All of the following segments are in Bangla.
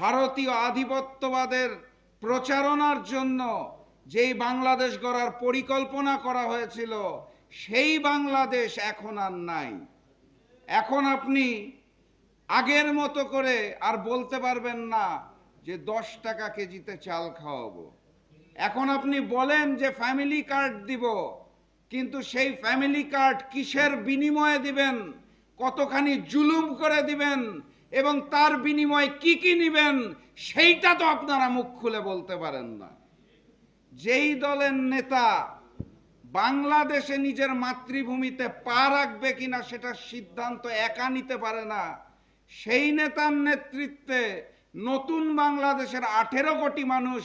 ভারতীয় আধিপত্যবাদের প্রচারণার জন্য যেই বাংলাদেশ গড়ার পরিকল্পনা করা হয়েছিল, সেই বাংলাদেশ এখন আর নাই। এখন আপনি আগের মতো করে আর বলতে পারবেন না যে দশ টাকা কেজিতে চাল খাওয়াবো। এখন আপনি বলেন যে ফ্যামিলি কার্ড দিব, কিন্তু সেই ফ্যামিলি কার্ড কিসের বিনিময়ে দিবেন, কতখানি জুলুম করে দিবেন এবং তার বিনিময়ে কি কি নিবেন, সেইটা তো আপনারা মুখ খুলে বলতে পারেন না। যেই দলের নেতা বাংলাদেশে নিজের মাতৃভূমিতে পা রাখবে কিনা সেটার সিদ্ধান্ত একা নিতে পারে না। সেই নেতার নেতৃত্বে নতুন বাংলাদেশের আঠেরো কোটি মানুষ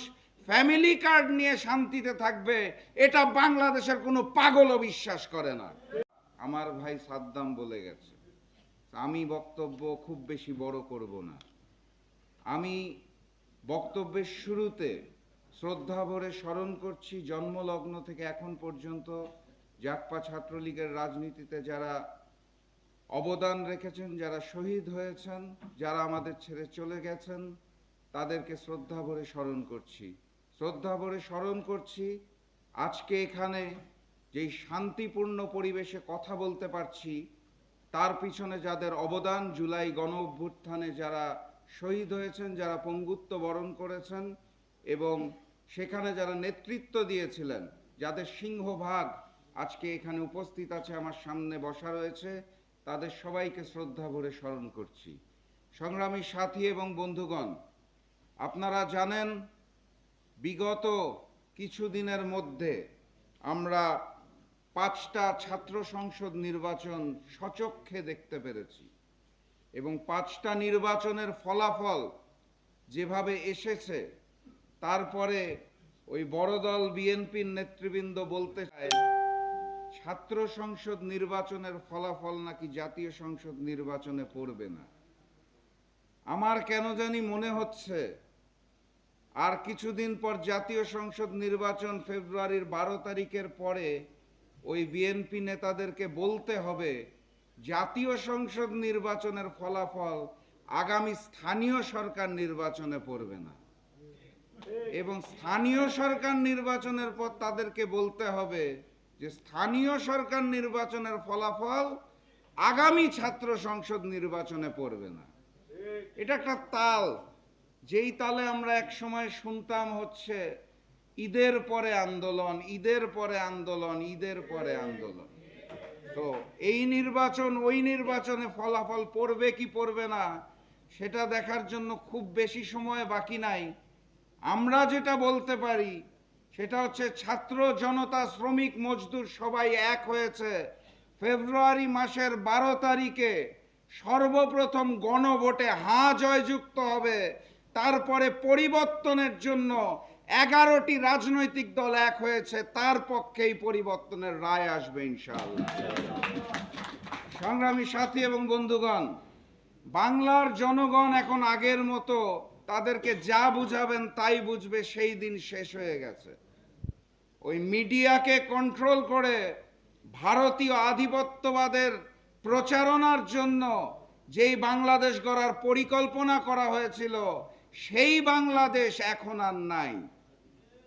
ফ্যামিলি কার্ড নিয়ে শান্তিতে থাকবে, এটা বাংলাদেশের কোনো পাগলও বিশ্বাস করে না। আমার ভাই সাদ্দাম বলে গেছে আমি বক্তব্য খুব বেশি বড় করব না। আমি বক্তব্যের শুরুতে শ্রদ্ধা ভরে স্মরণ করছি, জন্মলগ্ন থেকে এখন পর্যন্ত জাকপা ছাত্রলীগের রাজনীতিতে যারা অবদান রেখেছেন, যারা শহীদ হয়েছেন, যারা আমাদের ছেড়ে চলে গেছেন, তাদেরকে শ্রদ্ধা ভরে স্মরণ করছি। শ্রদ্ধা ভরে স্মরণ করছি, আজকে এখানে যেই শান্তিপূর্ণ পরিবেশে কথা বলতে পারছি তার পিছনে যাদের অবদান, জুলাই গণ অভ্যুত্থানে যারা শহীদ হয়েছেন, যারা পঙ্গুত্ব বরণ করেছেন এবং সেখানে যারা নেতৃত্ব দিয়েছিলেন, যাদের সিংহভাগ আজকে এখানে উপস্থিত আছে, আমার সামনে বসা রয়েছে, তাদের সবাইকে শ্রদ্ধা ভরে স্মরণ করছি। সংগ্রামী সাথী এবং বন্ধুগণ, আপনারা জানেন, বিগত কিছুদিনের মধ্যে আমরা পাঁচটা ছাত্র সংসদ নির্বাচন সচক্ষে দেখতে পেরেছি। এবং পাঁচটা নির্বাচনের ফলাফল যেভাবে এসেছে, তারপরে ওই বড় দল বিএনপির নেতৃবৃন্দ বলতে চায়, ছাত্র সংসদ নির্বাচনের ফলাফল নাকি জাতীয় সংসদ নির্বাচনে পড়বে না। আমার কেন জানি মনে হচ্ছে, আর কিছুদিন পর জাতীয় সংসদ নির্বাচন ফেব্রুয়ারির বারো তারিখের পরে ওই বিএনপি নেতাদেরকে বলতে হবে, জাতীয় সংসদ নির্বাচনের ফলাফল আগামী স্থানীয় সরকার নির্বাচনে পড়বে না। এবং স্থানীয় সরকার নির্বাচনের পর তাদেরকে বলতে হবে যে, স্থানীয় সরকার নির্বাচনের ফলাফল আগামী ছাত্র সংসদ নির্বাচনে পড়বে না। এটা একটা তাল। যেই তালে আমরা এক সময় শুনতাম হচ্ছে ঈদের পরে আন্দোলন, ঈদের পরে আন্দোলন, ঈদের পরে আন্দোলন। তো এই নির্বাচন, ওই নির্বাচনে ফলাফল পড়বে কি পড়বে না, সেটা দেখার জন্য খুব বেশি সময় বাকি নাই। আমরা যেটা বলতে পারি, সেটা হচ্ছে ছাত্র জনতা শ্রমিক মজদুর সবাই এক হয়েছে। ফেব্রুয়ারি মাসের বারো তারিখে সর্বপ্রথম গণভোটে হা জয়যুক্ত হবে। তারপরে পরিবর্তনের জন্য এগারোটি রাজনৈতিক দল এক হয়েছে, তার পক্ষেই পরিবর্তনের রায় আসবে ইনশাআল্লাহ। সংগ্রামী সাথী এবং বন্ধুগণ, বাংলার জনগণ এখন আগের মতো তাদেরকে যা বুঝাবেন তাই বুঝবে, সেই দিন শেষ হয়ে গেছে। ওই মিডিয়াকে কন্ট্রোল করে ভারতীয় আধিপত্যবাদের প্রচারণার জন্য যেই বাংলাদেশ গড়ার পরিকল্পনা করা হয়েছিল, সেই বাংলাদেশ এখন আর নাই।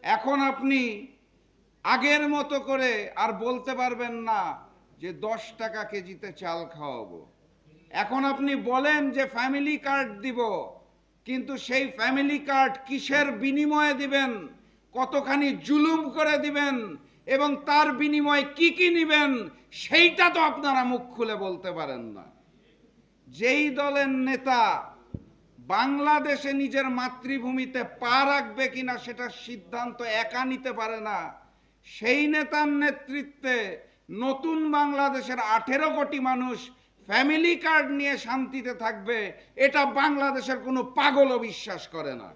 এখন আপনি আগের মতো করে আর বলতে পারবেন না যে দশ টাকা কেজিতে চাল খাওয়াবো। এখন আপনি বলেন যে ফ্যামিলি কার্ড দিব, কিন্তু সেই ফ্যামিলি কার্ড কিসের বিনিময়ে দিবেন? কতখানি জুলুম করে দিবেন? এবং তার বিনিময়ে কি কি নিবেন? সেইটা তো আপনারা মুখ খুলে বলতে পারেন না। যেই দলের নেতা বাংলাদেশে নিজের মাতৃভূমিতে পা রাখবে কিনা সেটার সিদ্ধান্ত একা নিতে পারে না। সেই নেতার নেতৃত্বে নতুন বাংলাদেশের আঠেরো কোটি মানুষ ফ্যামিলি কার্ড নিয়ে শান্তিতে থাকবে, এটা বাংলাদেশের কোনো পাগলও বিশ্বাস করে না।